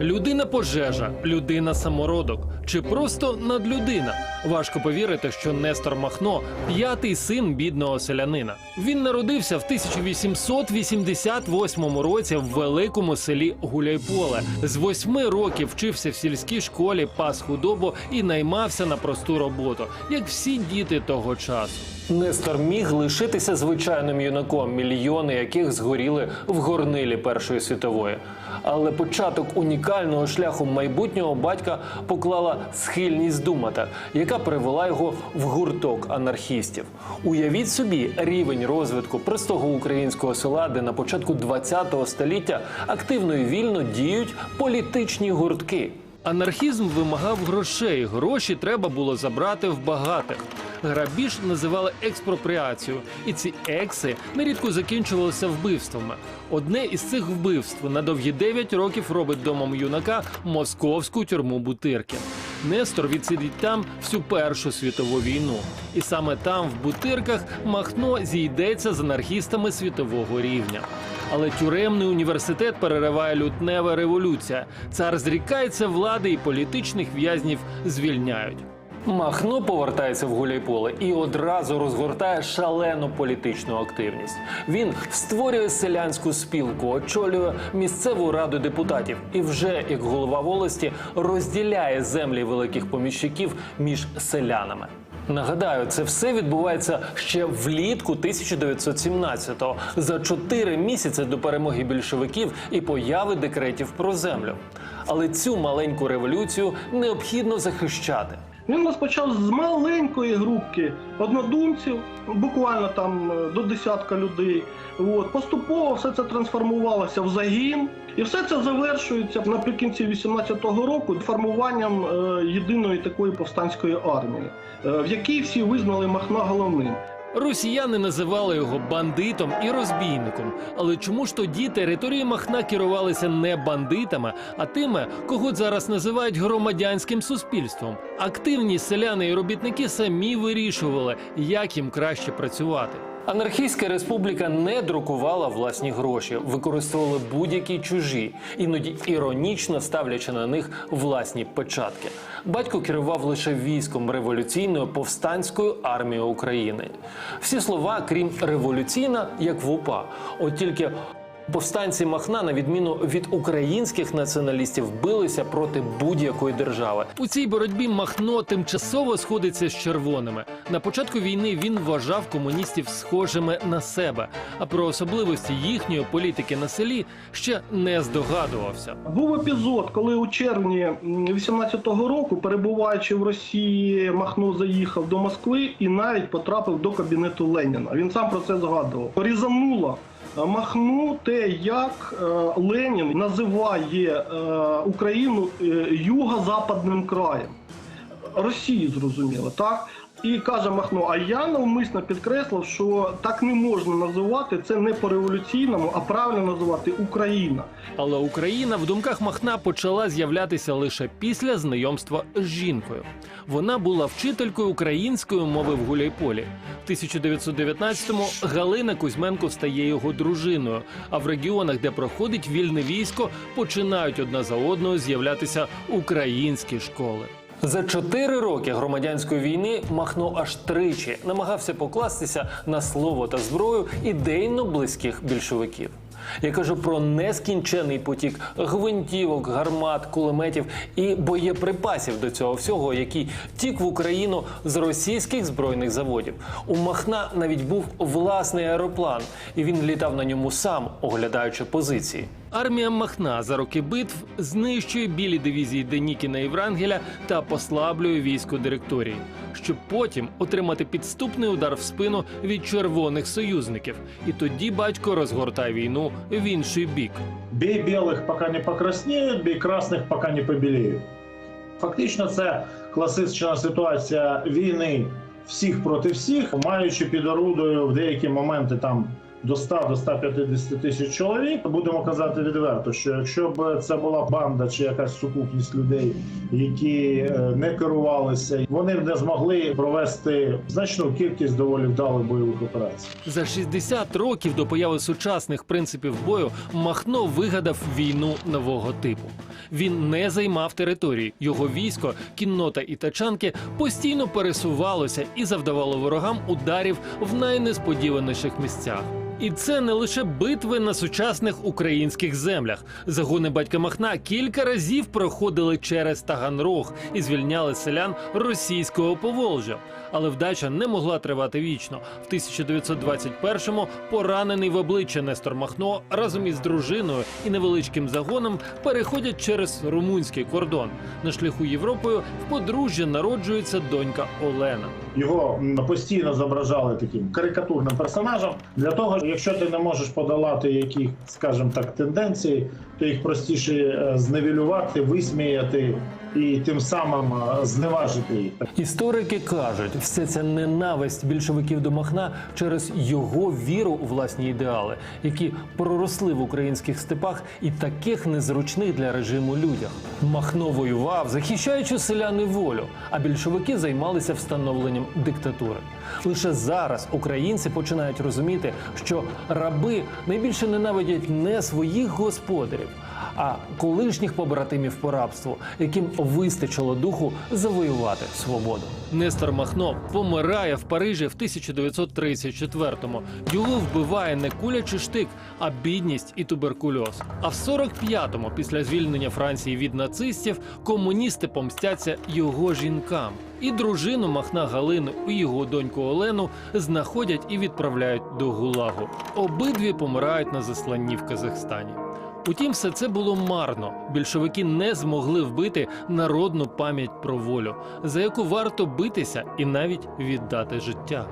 Людина пожежа, людина самородок чи просто надлюдина. Важко повірити, що Нестор Махно п'ятий син бідного селянина. Він народився в 1888 році в великому селі Гуляйполе. З восьми років вчився в сільській школі, пас худобу і наймався на просту роботу, як всі діти того часу. Нестор міг лишитися звичайним юнаком, мільйони яких згоріли в горнилі Першої світової. Але початок унікального шляху майбутнього батька поклала схильність думати, яка привела його в гурток анархістів. Уявіть собі рівень розвитку простого українського села, де на початку ХХ століття активно і вільно діють політичні гуртки. Анархізм вимагав грошей. Гроші треба було забрати в багатих. Грабіж називали експропріацією, і ці екси нерідко закінчувалися вбивствами. Одне із цих вбивств на довгі 9 років робить домом юнака московську тюрму Бутирки. Нестор відсидить там всю Першу світову війну, і саме там, в Бутирках, Махно зійдеться з анархістами світового рівня. Але тюремний університет перериває лютнева революція. Цар зрікається влади і політичних в'язнів звільняють. Махно повертається в Гуляйполе і одразу розгортає шалену політичну активність. Він створює селянську спілку, очолює місцеву раду депутатів і вже як голова волості розділяє землі великих поміщиків між селянами. Нагадаю, це все відбувається ще влітку 1917-го, за чотири місяці до перемоги більшовиків і появи декретів про землю. Але цю маленьку революцію необхідно захищати. Він розпочав з маленької групки однодумців, буквально там е, до десятка людей. От поступово все це трансформувалося в загін, і все це завершується наприкінці 18-го року формуванням е, єдиної такої повстанської армії, е, в якій всі визнали Махна головним. Росіяни називали його бандитом і розбійником. Але чому ж тоді території Махна керувалися не бандитами, а тими, кого зараз називають громадянським суспільством? Активні селяни і робітники самі вирішували, як їм краще працювати. Анархістська республіка не друкувала власні гроші, використовували будь-які чужі, іноді іронічно ставлячи на них власні печатки. Батько керував лише військом революційної повстанської армії України. Всі слова, крім революційна, як в УПА. От тільки Повстанці Махна, на відміну від українських націоналістів, билися проти будь-якої держави. У цій боротьбі Махно тимчасово сходиться з червоними. На початку війни він вважав комуністів схожими на себе, а про особливості їхньої політики на селі ще не здогадувався. Був епізод, коли у червні м, 18-го року, перебуваючи в Росії, Махно заїхав до Москви і навіть потрапив до кабінету Леніна. Він сам про це згадував. Різануло Махну те, як е, Ленін називає е, Україну е, юго-западним краєм. Росії зрозуміло, так? І каже Махно, а я навмисно підкреслив, що так не можна називати це не по революційному, а правильно називати Україна. Але Україна в думках Махна почала з'являтися лише після знайомства з жінкою. Вона була вчителькою української мови в Гуляйполі. В 1919-му Галина Кузьменко стає його дружиною. А в регіонах, де проходить вільне військо, починають одна за одною з'являтися українські школи. За чотири роки громадянської війни Махно аж тричі намагався покластися на слово та зброю ідейно близьких більшовиків. Я кажу про нескінчений потік гвинтівок, гармат, кулеметів і боєприпасів до цього всього, який тік в Україну з російських збройних заводів. У Махна навіть був власний аероплан, і він літав на ньому сам, оглядаючи позиції. Армія Махна за роки битв знищує білі дивізії Денікіна і Врангеля та послаблює військо директорії, щоб потім отримати підступний удар в спину від червоних союзників. І тоді батько розгортає війну в інший бік. Бей белых, пока не покраснеют, бей красних, пока не побіліють. Фактично, це класична ситуація війни всіх проти всіх, маючи під орудою в деякі моменти там до 100 до 150 тисяч чоловік. Будемо казати відверто, що якщо б це була банда чи якась сукупність людей, які е, не керувалися, вони б не змогли провести значну кількість доволі вдалих бойових операцій. За 60 років до появи сучасних принципів бою Махно вигадав війну нового типу. Він не займав території. Його військо, кіннота і тачанки постійно пересувалося і завдавало ворогам ударів в найнесподіваніших місцях. І це не лише битви на сучасних українських землях. Загони батька Махна кілька разів проходили через Таганрог і звільняли селян російського Поволжя. Але вдача не могла тривати вічно. В 1921-му поранений в обличчя Нестор Махно разом із дружиною і невеличким загоном переходять через румунський кордон. На шляху Європою в подружжя народжується донька Олена. Його постійно зображали таким карикатурним персонажем. Для того, якщо ти не можеш подолати які, скажімо так, тенденції, то їх простіше е, зневелювати, висміяти і тим самим е, зневажити їх. Історики кажуть, все це ненависть більшовиків до Махна через його віру у власні ідеали, які проросли в українських степах і таких незручних для режиму людях. Махно воював, захищаючи селяни волю, а більшовики займалися встановленням диктатури. Лише зараз українці починають розуміти, що раби найбільше ненавидять не своїх господарів, а колишніх побратимів по рабству, яким вистачило духу завоювати свободу. Нестор Махно помирає в Парижі в 1934-му. Його вбиває не куля чи штик, а бідність і туберкульоз. А в 45-му, після звільнення Франції від нацистів, комуністи помстяться його жінкам. І дружину Махна Галину і його доньку Олену знаходять і відправляють до Гулагу. Обидві помирають на засланні в Казахстані. Утім, все це було марно. Більшовики не змогли вбити народну пам'ять про волю, за яку варто битися і навіть віддати життя.